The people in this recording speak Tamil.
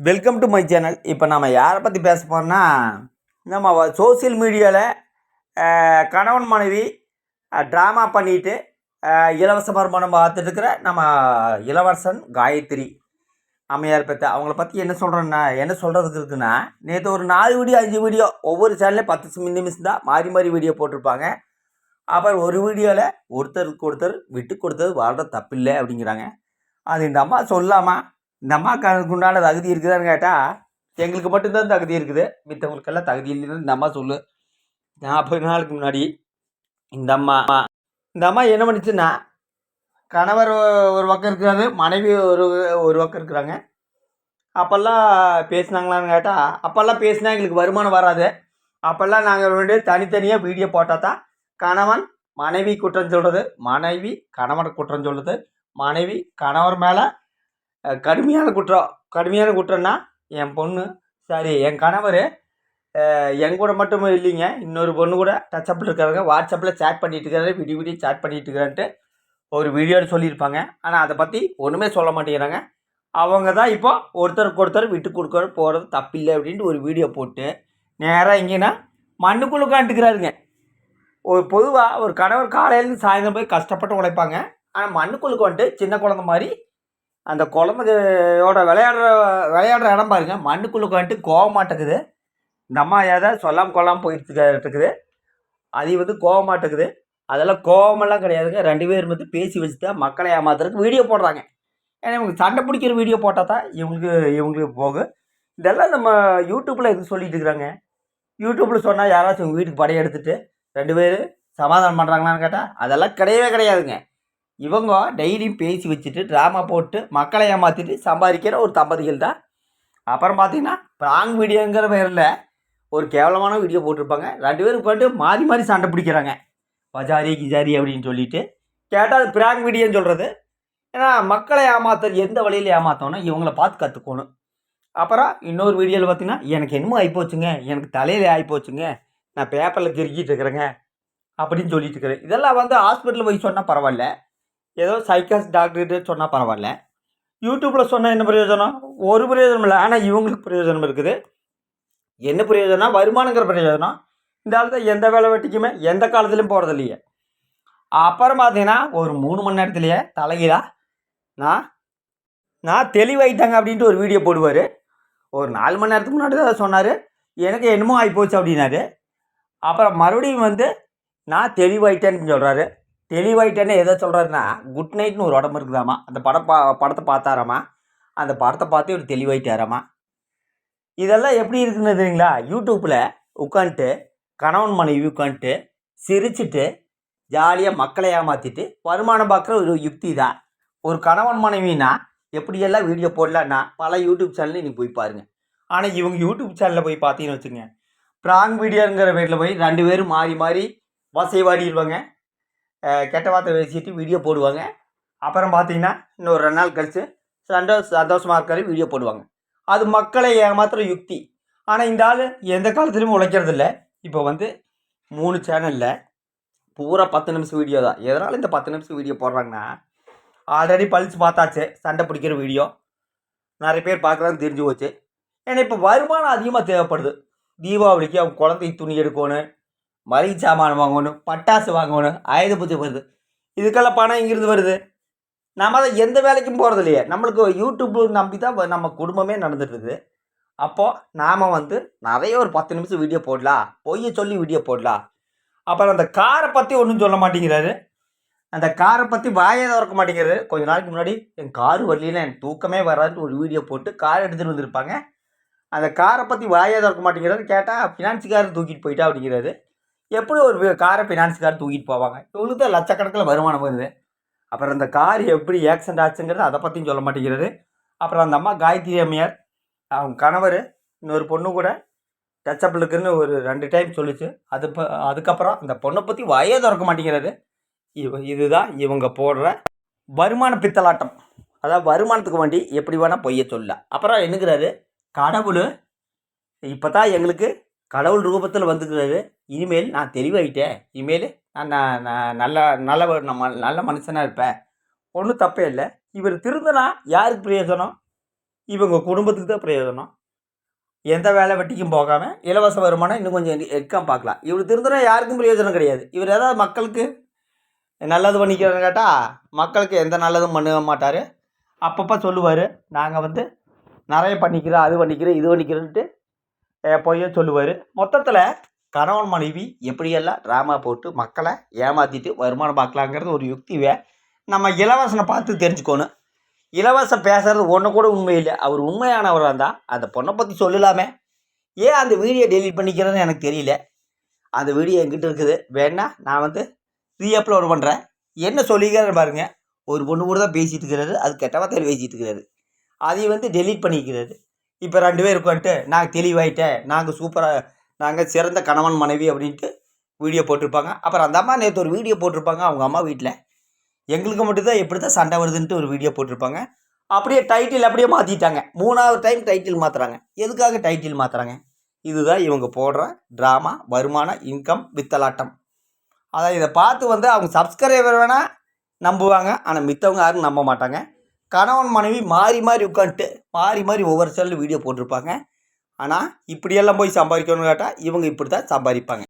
வெல்கம் டு மை சேனல் இப்போ நம்ம யாரை பற்றி பேச போகிறோம்னா நம்ம சோசியல் மீடியாவில் கணவன் மனைவி ட்ராமா பண்ணிட்டு இலவச வருமானம் பார்த்துட்டு இருக்கிற நம்ம இளவரசன் காயத்ரி அம்மையார் பற்றி அவங்கள பற்றி என்ன சொல்கிறேன்னா என்ன சொல்கிறதுக்கு இருக்குன்னா நேற்று ஒரு நாலு வீடியோ அஞ்சு வீடியோ ஒவ்வொரு சேனல்லையும் பத்து நிமிஷம் தான் மாறி மாறி வீடியோ போட்டிருப்பாங்க. அப்புறம் ஒரு வீடியோவில் ஒருத்தருக்கு ஒருத்தர் விட்டு கொடுத்தது வாழ்கிற தப்பில்லை அப்படிங்கிறாங்க. அது இந்த அம்மா சொல்லாமா இந்த அம்மாவுக்கு உண்டான தகுதி இருக்குதான்னு கேட்டால் எங்களுக்கு மட்டும்தான் தகுதி இருக்குது. மித்தவங்களுக்கெல்லாம் தகுதி இல்லைன்னு இந்த அம்மா சொல்லு. நாற்பது நாளுக்கு முன்னாடி இந்த அம்மா இந்த அம்மா என்ன பண்ணுச்சுன்னா கணவர் ஒரு பக்கம் இருக்கிறாரு மனைவி ஒரு ஒரு பக்கம் இருக்கிறாங்க. அப்போல்லாம் பேசுனாங்களான்னு கேட்டால் அப்போல்லாம் பேசினா எங்களுக்கு வருமானம் வராது. அப்போல்லாம் நாங்கள் ரெண்டு தனித்தனியாக வீடியோ போட்டால் தான் கணவன் மனைவி குற்றம் சொல்கிறது மனைவி கணவன் குற்றம் சொல்கிறது மனைவி கணவர் மேலே கடுமையான குற்றம். கடுமையான குற்றம்னா என் பொண்ணு சாரி என் கணவர் என் கூட மட்டும் இல்லைங்க. இன்னொரு பொண்ணு கூட டச்சப்பில் இருக்காருங்க வாட்ஸ்அப்பில் சேட் பண்ணிட்டு இருக்காரு விடிய விடிய சேட் பண்ணிட்டு இருக்கிறான்ட்டு ஒரு வீடியோவில் சொல்லியிருப்பாங்க. ஆனால் அதை பற்றி ஒன்றுமே சொல்ல மாட்டேங்கிறாங்க. அவங்க தான் இப்போ ஒருத்தருக்கு ஒருத்தர் விட்டு கொடுக்க போகிறது தப்பில்லை அப்படின்ட்டு ஒரு வீடியோ போட்டு நேராக எங்கேன்னா மண்ணுக்குள்ள உட்காந்துக்கிறாருங்க ஒரு பொதுவாக ஒரு கணவர் காலையிலேருந்து சாயந்தரம் போய் கஷ்டப்பட்டு உழைப்பாங்க. ஆனால் மண்ணுக்குள்ளுக்கு வந்துட்டு சின்ன குழந்த மாதிரி அந்த குழந்தையோட விளையாடுற விளையாடுற இடம் பாருங்க. மண்ணுக்குள்ளே வந்துட்டு கோவமாட்டேக்குது இந்த அம்மா ஏதாவது சொல்லாமல் கொள்ளாமல் போயிட்டு இருக்குது அது வந்து கோவமாட்டேக்குது அதெல்லாம் கோவமெல்லாம் கிடையாதுங்க. ரெண்டு பேரும் வந்து பேசி வச்சு தான் மக்களை ஏமாத்துறதுக்கு வீடியோ போடுறாங்க. ஏன்னா இவங்க சண்டை பிடிக்கிற வீடியோ போட்டால் தான் இவங்களுக்கு இவங்களுக்கு போகும். இதெல்லாம் நம்ம யூடியூப்பில் எதுவும் சொல்லிட்டு இருக்கிறாங்க யூடியூப்பில் சொன்னால் யாராச்சும் வீட்டுக்கு வீட்டுக்கு படையெடுத்துட்டு ரெண்டு பேர் சமாதானம் பண்ணுறாங்களான்னு கேட்டால் அதெல்லாம் கிடையவே கிடையாதுங்க. இவங்க டெய்லியும் பேசி வச்சுட்டு ட்ராமா போட்டு மக்களை ஏமாற்றிட்டு சம்பாதிக்கிற ஒரு தம்பதிகள் தான். அப்புறம் பார்த்தீங்கன்னா ப்ராங் வீடியோங்கிற பேரில் ஒரு கேவலமான வீடியோ போட்டிருப்பாங்க. ரெண்டு பேரும் உட்காந்து மாறி மாறி சண்டை பிடிக்கிறாங்க. பஜாரி கிஜாரி அப்படின்னு சொல்லிட்டு. கேட்டால் அது ப்ராங் வீடியோன்னு சொல்கிறது ஏன்னா மக்களை ஏமாத்துறது எந்த வழியில் ஏமாற்றணும் இவங்கள பார்த்து கற்றுக்கணும் அப்புறம் இன்னொரு வீடியோவில் பார்த்தீங்கன்னா எனக்கு என்னமோ ஆகிப்போச்சுங்க எனக்கு தலையில் ஆகிப்போச்சுங்க நான் பேப்பரில் கிறுக்கிட்டு இருக்கிறேங்க. அப்படின்னு சொல்லிட்டு இருக்கிறேன். இதெல்லாம் வந்து ஹாஸ்பிட்டலில் போய் சொன்னால் பரவாயில்ல. ஏதோ சைக்காஸ் டாக்டர்கிட்ட சொன்னால் பரவாயில்ல. யூடியூப்பில் சொன்னால் என்ன பிரயோஜனம்? ஒரு பிரயோஜனம் இல்லை. ஆனால் இவங்களுக்கு பிரயோஜனம் இருக்குது. என்ன பிரயோஜனம் வருமானங்கிற பிரயோஜனம். இந்த காலத்தில் எந்த வேலை வெட்டிக்குமே எந்த காலத்துலையும் போகிறது இல்லையே. அப்புறம் பார்த்தீங்கன்னா ஒரு மூணு மணி நேரத்துலையே தலைகிதா நான் நான் தெளிவாயிட்டாங்க அப்படின்ட்டு ஒரு வீடியோ போடுவார். ஒரு நாலு மணி நேரத்துக்கு முன்னாடி தான் சொன்னார். எனக்கு என்னமோ ஆகிப்போச்சு அப்படின்னாரு. அப்புறம் மறுபடியும் வந்து நான் தெளிவாயிட்டேன்னு சொல்கிறாரு தெளிவாயிட்டேன்னு எதை சொல்கிறாருன்னா குட் நைட்னு ஒரு உடம்பு இருக்குதாமா? அந்த படம் பா படத்தை பார்த்தாராமா? அந்த படத்தை பார்த்து ஒரு தெளிவாயிட்டாராமா? இதெல்லாம் எப்படி இருக்குன்னு தெரியுங்களா? யூடியூப்பில் உட்காந்துட்டு கணவன் மனைவி உட்காந்துட்டு சிரிச்சிட்டு ஜாலியாக மக்களை ஏமாற்றிட்டு வருமானம் பார்க்குற ஒரு யுக்தி தான். ஒரு கணவன் மனைவினா எப்படியெல்லாம் வீடியோ போடலான்னா பல யூடியூப் சேனலில் நீ போய் பாருங்கள் ஆனால் இவங்க யூடியூப் சேனலில் போய் பார்த்தீங்கன்னு வச்சுங்க ப்ராங் வீடியோங்கிற பேரில் போய் ரெண்டு பேரும் மாறி மாறி வசை வாடிடுவாங்க கெட்ட வார்த்தை பேசிட்டு வீடியோ போடுவாங்க. அப்புறம் பார்த்தீங்கன்னா இன்னொரு ரெண்டு நாள் கழித்து சந்தோஷ சந்தோஷமாக இருக்கிற வீடியோ போடுவாங்க. அது மக்களை ஏமாத்துகிற யுக்தி. ஆனால் இந்த ஆள் எந்த காலத்துலையும் உழைக்கிறது இல்லை. இப்போ வந்து மூணு சேனலில் பூரா பத்து நிமிஷம் வீடியோ தான். எதனால் இந்த பத்து நிமிஷம் வீடியோ போடுறாங்கன்னா ஆல்ரெடி பழிச்சு பார்த்தாச்சு சண்டை பிடிக்கிற வீடியோ நிறைய பேர் பார்க்குறாங்க தெரிஞ்சு போச்சு. ஏன்னா இப்போ வருமானம் அதிகமாக தேவைப்படுது. தீபாவளிக்கு அவங்க குழந்தைக்கு துணி எடுக்கணும். மளிகை சாமான் வாங்கணும் பட்டாசு வாங்கணும் ஆயுத பூஜை வருது இதுக்கெல்லாம் பணம் இங்கிருந்து வருது? நம்ம தான் எந்த வேலைக்கும் போகிறது இல்லையே. நம்மளுக்கு யூடியூப்பு நம்பி தான் நம்ம குடும்பமே நடந்துட்டுருது அப்போது நாம் வந்து நிறைய ஒரு பத்து நிமிஷம் வீடியோ போடலாம் பொய்ய சொல்லி வீடியோ போடலாம் அப்புறம் அந்த காரை பற்றி ஒன்றும் சொல்ல மாட்டேங்கிறாரு. அந்த காரை பற்றி வாயே திறக்க மாட்டேங்கிறது கொஞ்ச நாளைக்கு முன்னாடி என் கார் வரலாம் எனக்கு தூக்கமே வராதுன்னு ஒரு வீடியோ போட்டு கார் எடுத்துகிட்டு வந்திருப்பாங்க. அந்த காரை பற்றி வாயே திறக்க மாட்டேங்கிறாரு. கேட்டால் ஃபினான்ஸுக்காரர் தூக்கிட்டு போயிட்டா அப்படிங்கிறாரு. எப்படி ஒரு காரை காரை கார் தூக்கிட்டு போவாங்க. இவங்களுக்கு தான் லட்சக்கணக்கில் வருமானம் வருது. அப்புறம் அந்த கார் எப்படி ஆக்சிடென்ட் ஆச்சுங்கிறது அதை பற்றியும் சொல்ல மாட்டேங்கிறது அப்புறம் அந்த அம்மா காயத்ரி அம்மையார் அவங்க கணவர் இன்னொரு பொண்ணு கூட டச்சப்பில் இருக்குன்னு ஒரு ரெண்டு டைம் சொல்லிச்சு. அது ப- அதுக்கப்புறம் அந்த பொண்ணை பற்றி வாயே திறக்க மாட்டேங்கிறது இவ இதுதான் இவங்க போடுற வருமான பித்தலாட்டம். அதாவது வருமானத்துக்கு வேண்டி எப்படி வேணால் பொய்ய சொல்ல. அப்புறம் என்னங்கிறாரு கடவுள் இப்போ தான் எங்களுக்கு கடவுள் ரூபத்தில் வந்துக்கிறாரு இனிமேல் நான் தெளிவாயிட்டேன். இனிமேல் நான் நான் நல்லா நல்ல நல்ல நம்ம நல்ல மனுஷனாக இருப்பேன். ஒன்றும் தப்பே இல்லை. இவர் திருந்தினா யாருக்கு பிரயோஜனம்? இவங்க குடும்பத்துக்கு தான் பிரயோஜனம். எந்த வேலை வெட்டிக்கும் போகாமல் இலவச வருமானம் இன்னும் கொஞ்சம் எக்காம் பார்க்கலாம். இவர் திருந்தினா யாருக்கும் பிரயோஜனம் கிடையாது. இவர் ஏதாவது மக்களுக்கு நல்லது பண்ணிக்கிறேன்னு கேட்டால் மக்களுக்கு எந்த நல்லதும் பண்ண மாட்டார். அப்பப்போ சொல்லுவார். நாங்கள் வந்து நிறைய பண்ணிக்கிறோம் அது பண்ணிக்கிறோம் இது பண்ணிக்கிறோன்ட்டு பொய்ய சொல்லுவார். மொத்தத்தில் கணவன் மனைவி எப்படியெல்லாம் ட்ராமா போட்டு மக்களை ஏமாற்றிட்டு வருமானம் பார்க்கலாங்கிறது ஒரு யுக்திவை நம்ம இலவசனை பார்த்து தெரிஞ்சுக்கணும். இலவசம் பேசுறது ஒன்று கூட உண்மை இல்லை. அவர் உண்மையானவராக இருந்தால் அந்த பொண்ணை பற்றி சொல்லலாமே. ஏன் அந்த வீடியோ டெலீட் பண்ணிக்கிறதுன்னு எனக்கு தெரியல. அந்த வீடியோ என்கிட்ட இருக்குது. வேணா நான் வந்து ரீ அப்லோட் பண்ணுறேன் என்ன சொல்லிக்கிறேன்னு பாருங்கள் ஒரு பொண்ணு கூட தான் பேசிட்டு இருக்கிறாரு அது கெட்ட வார்த்தையில் பேசிட்டு இருக்கிறாரு அதையும் வந்து டெலீட் பண்ணிக்கிறாரு இப்போ ரெண்டு பேர் உட்காந்துட்டு நான் தெளிவாயிட்டேன் நாங்கள் சூப்பராக நாங்கள் சிறந்த கணவன் மனைவி அப்படின்ட்டு வீடியோ போட்டிருப்பாங்க. அப்புறம் அந்த அம்மா நேற்று ஒரு வீடியோ போட்டிருப்பாங்க அவங்க அம்மா வீட்டில் எங்களுக்கு மட்டும்தான் எப்படி தான் சண்டை வருதுன்ட்டு ஒரு வீடியோ போட்டிருப்பாங்க. அப்படியே டைட்டில் அப்படியே மாற்றிட்டாங்க மூணாவது டைம் டைட்டில் மாற்றுறாங்க எதுக்காக டைட்டில் மாற்றுறாங்க இதுதான் இவங்க போடுற ட்ராமா வருமானம் இன்கம் வித்தலாட்டம். அதான் இதை பார்த்து வந்து அவங்க சப்ஸ்கிரைபர் வேணால் நம்புவாங்க ஆனால் மித்தவங்க யாரும் நம்ப மாட்டாங்க. கணவன் மனைவி மாறி மாறி உட்காந்துட்டு மாறி மாறி ஒவ்வொரு சேனல் வீடியோ போட்டிருப்பாங்க. ஆனால் இப்படியெல்லாம் போய் சம்பாதிக்கணும்னு கேட்டால் இவங்க இப்படி தான் சம்பாதிப்பாங்க.